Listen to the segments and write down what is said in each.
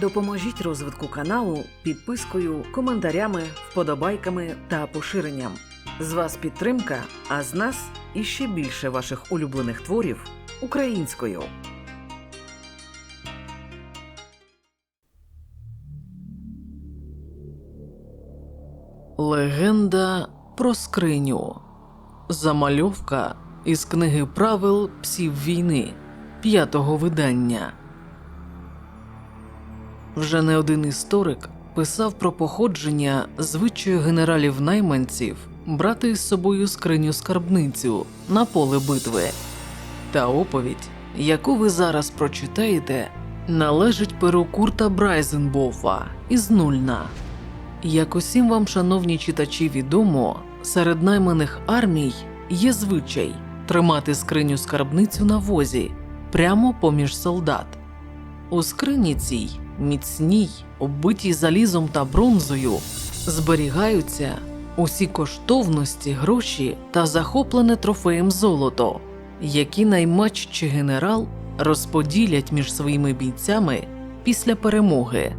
Допоможіть розвитку каналу підпискою, коментарями, вподобайками та поширенням. З вас підтримка, а з нас іще більше ваших улюблених творів українською. Легенда про скриню. Замальовка із книги правил псів війни п'ятого видання. Вже не один історик писав про походження звичаю генералів найманців брати із собою скриню скарбницю на поле битви. Та оповідь, яку ви зараз прочитаєте, належить перу Курта Брайзенбофа із Нульна. Як усім вам, шановні читачі, відомо, серед найманих армій є звичай тримати скриню скарбницю на возі прямо поміж солдат. У скрині цій, міцній, оббитій залізом та бронзою, зберігаються усі коштовності, гроші та захоплене трофеєм золото, які наймач чи генерал розподілять між своїми бійцями після перемоги.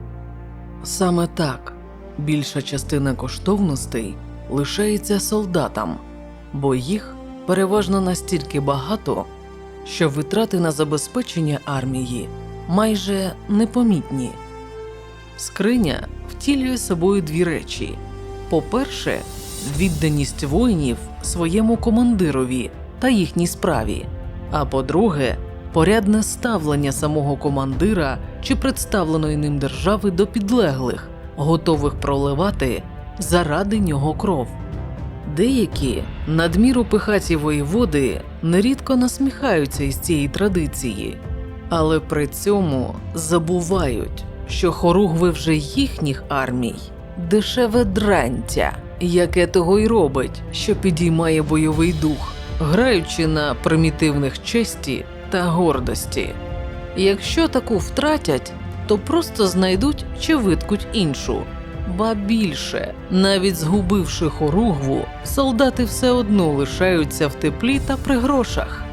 Саме так більша частина коштовностей лишається солдатам, бо їх переважно настільки багато, що витрати на забезпечення армії майже непомітні. Скриня втілює собою дві речі: по-перше, відданість воїнів своєму командирові та їхній справі, а по-друге, порядне ставлення самого командира чи представленої ним держави до підлеглих, готових проливати заради нього кров. Деякі надміру пихаті воєводи нерідко насміхаються із цієї традиції, але при цьому забувають, що хоругви вже їхніх армій дешеве дрантя, яке того й робить, що підіймає бойовий дух, граючи на примітивних честі та гордості. Якщо таку втратять, то просто знайдуть чи виткуть іншу. Ба більше, навіть згубивши хоругву, солдати все одно лишаються в теплі та при грошах.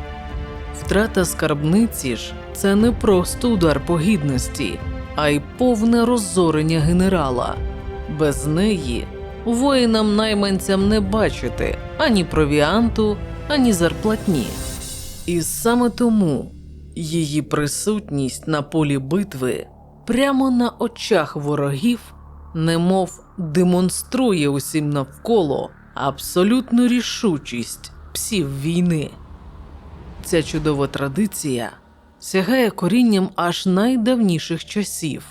Втрата скарбниці ж це не просто удар по гідності, а й повне розорення генерала. Без неї воїнам-найманцям не бачити ані провіанту, ані зарплатні. І саме тому її присутність на полі битви прямо на очах ворогів немов демонструє усім навколо абсолютну рішучість псів війни. Ця чудова традиція сягає корінням аж найдавніших часів.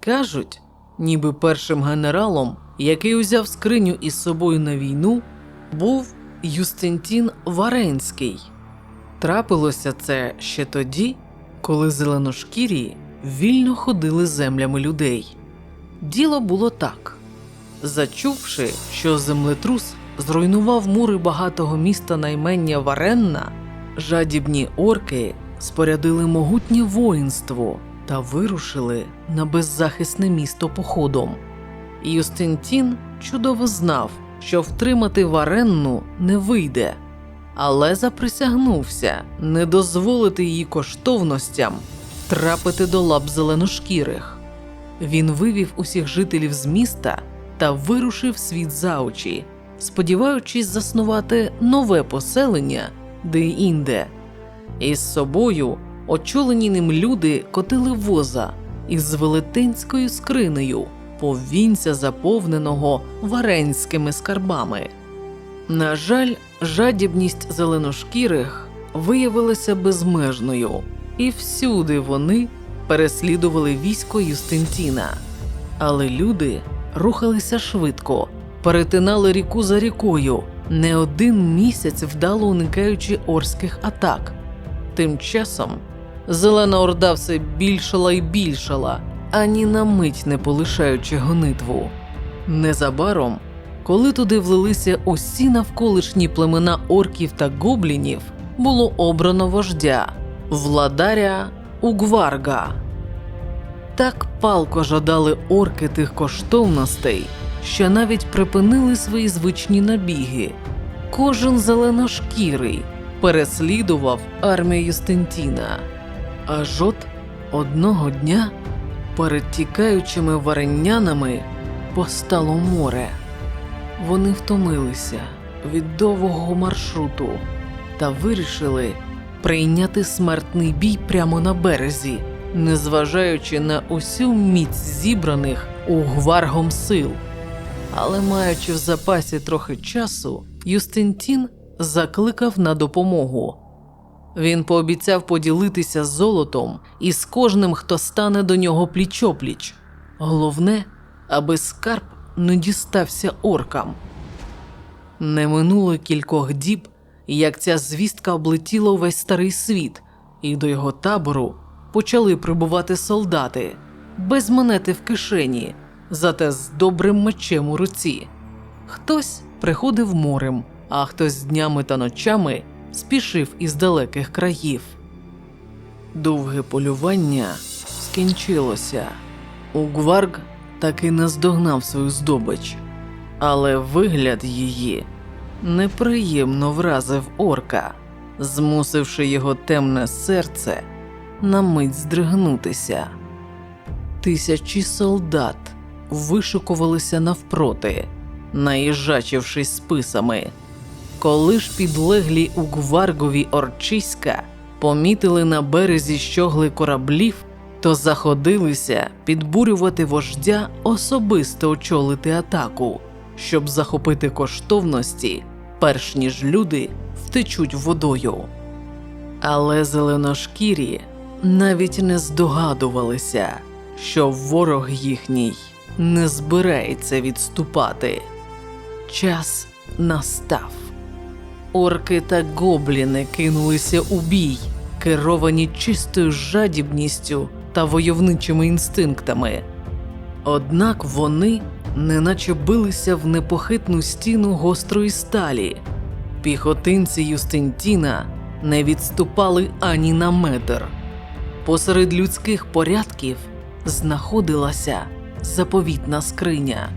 Кажуть, ніби першим генералом, який узяв скриню із собою на війну, був Юстентін Варенський. Трапилося це ще тоді, коли зеленошкірі вільно ходили землями людей. Діло було так: зачувши, що землетрус зруйнував мури багатого міста наймення Варенна, жадібні орки спорядили могутнє воїнство та вирушили на беззахисне місто походом. Юстинтін чудово знав, що втримати Варенну не вийде, але заприсягнувся не дозволити її коштовностям трапити до лап зеленошкірих. Він вивів усіх жителів з міста та вирушив світ за очі, сподіваючись заснувати нове поселення де-інде. Із собою очолені ним люди котили воза із велетенською скринею, повінця заповненого варенськими скарбами. На жаль, жадібність зеленошкірих виявилася безмежною, і всюди вони переслідували військо Юстинтіна. Але люди рухалися швидко, перетинали ріку за рікою, не один місяць вдало уникаючи орських атак. Тим часом Зелена Орда все більшала і більшала, ані на мить не полишаючи гонитву. Незабаром, коли туди влилися усі навколишні племена орків та гоблінів, було обрано вождя владаря Угварга. Так палко жадали орки тих коштовностей, що навіть припинили свої звичні набіги. Кожен зеленошкірий переслідував армію Юстентіна. Аж от одного дня перед тікаючими варенянами постало море. Вони втомилися від довгого маршруту та вирішили прийняти смертний бій прямо на березі, незважаючи на усю міць зібраних угваргом сил. Але маючи в запасі трохи часу, Юстинтін закликав на допомогу. Він пообіцяв поділитися золотом із кожним, хто стане до нього пліч-опліч. Головне, аби скарб не дістався оркам. Не минуло кількох діб, як ця звістка облетіла увесь старий світ, і до його табору почали прибувати солдати, без монети в кишені, зате з добрим мечем у руці. Хтось приходив морем, а хтось днями та ночами спішив із далеких країв. Довге полювання скінчилося. Угварг таки наздогнав свою здобич, але вигляд її неприємно вразив орка, змусивши його темне серце на мить здригнутися. Тисячі солдат вишикувалися навпроти, наїжачившись списами. Коли ж підлеглі у Гваргові Орчиська помітили на березі щогли кораблів, то заходилися підбурювати вождя особисто очолити атаку, щоб захопити коштовності, перш ніж люди втечуть водою. Але зеленошкірі навіть не здогадувалися, що ворог їхній не збирається відступати. Час настав. Орки та гобліни кинулися у бій, керовані чистою жадібністю та войовничими інстинктами. Однак вони неначе билися в непохитну стіну гострої сталі. Піхотинці Юстинтіна не відступали ані на метр. Посеред людських порядків знаходилася заповітна скриня.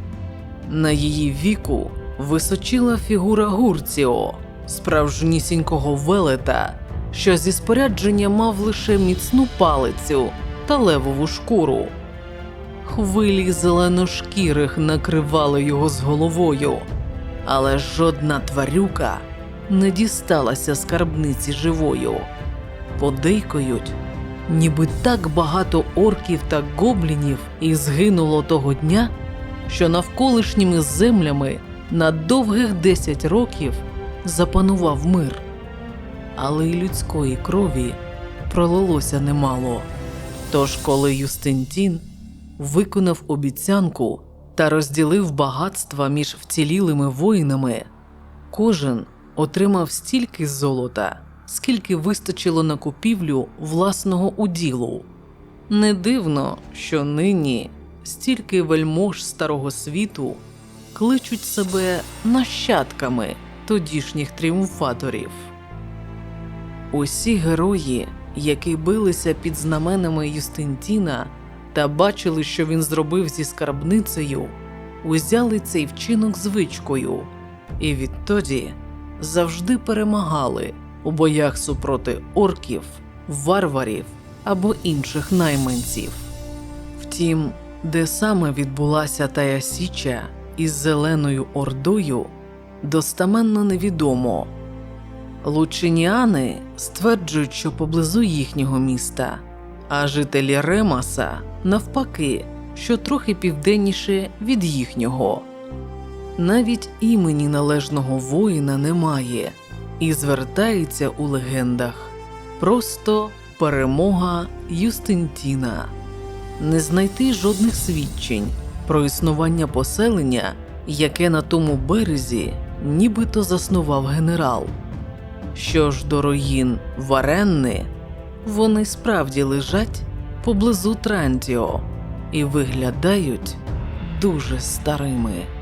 На її віку височила фігура Гурціо, справжнісінького велета, що зі спорядження мав лише міцну палицю та левову шкуру. Хвилі зеленошкірих накривали його з головою, але жодна тварюка не дісталася скарбниці живою. Подейкують, ніби так багато орків та гоблінів і згинуло того дня, що навколишніми землями на довгих 10 років запанував мир. Але й людської крові пролилося немало. Тож, коли Юстинтін виконав обіцянку та розділив багатства між вцілілими воїнами, кожен отримав стільки золота, скільки вистачило на купівлю власного уділу. Не дивно, що нині стільки вельмож старого світу кличуть себе нащадками тодішніх тріумфаторів. Усі герої, які билися під знаменами Юстинтіна та бачили, що він зробив зі скарбницею, узяли цей вчинок звичкою, і відтоді завжди перемагали у боях супроти орків, варварів або інших найманців. Втім, де саме відбулася тая січа із Зеленою Ордою, достаменно невідомо. Лучиніани стверджують, що поблизу їхнього міста, а жителі Ремаса навпаки, що трохи південніше від їхнього. Навіть імені належного воїна немає і звертається у легендах просто перемога Юстинтіна. Не знайти жодних свідчень про існування поселення, яке на тому березі нібито заснував генерал. Що ж до руїн Варенни, вони справді лежать поблизу Трантіо і виглядають дуже старими.